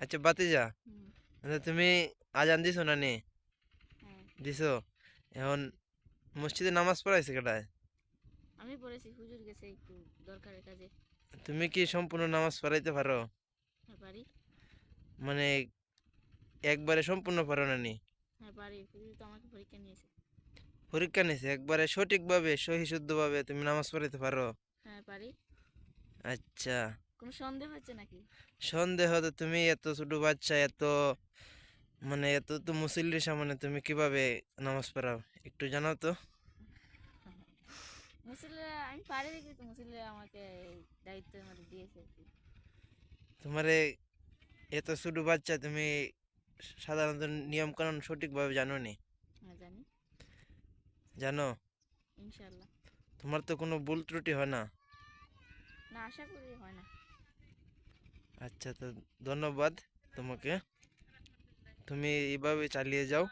আচ্ছা বাতিজা মানে তুমি আজান দিছো না নি? হ্যাঁ। দিছো? এখন মসজিদে নামাজ পড়াইছে কেটায় আমি পড়েছি হুজুর গেছে একটু দরকারের কাজে। তুমি কি সম্পূর্ণ নামাজ পড়াইতে পারো? হ্যাঁ পারি। মানে একবারে সম্পূর্ণ পারো না নি? হ্যাঁ পারি। হুজুর তো আমাকে পরীক্ষা নিয়েছে। পরীক্ষা নিছে একবারে সঠিকভাবে সহি শুদ্ধভাবে তুমি নামাজ পড়াইতে পারো? হ্যাঁ পারি। আচ্ছা। কোনো সন্দেহ হচ্ছে নাকি? সন্দেহ তো তুমি এত ছোট বাচ্চা এত মানে এত তো মুসল্লির সামনে তুমি কীভাবে নামাজ পড়াও? একটু জানাও তো। মুসলিরা আমি পারি দেখি তো মুসলিরা আমাকে দায়িত্ব আমাদের দিয়েছে তোমারে এত ছোট বাচ্চা তুমি সাধারণত নিয়ম কানুন সঠিকভাবে জানো নি হ্যাঁ জানি। জানো? তোমার তো কোনো ভুল ত্রুটি হয় না? না আশা করি হয় না। আচ্ছা তো ধন্যবাদ তোমাকে। তুমি এইভাবে চালিয়ে যাও।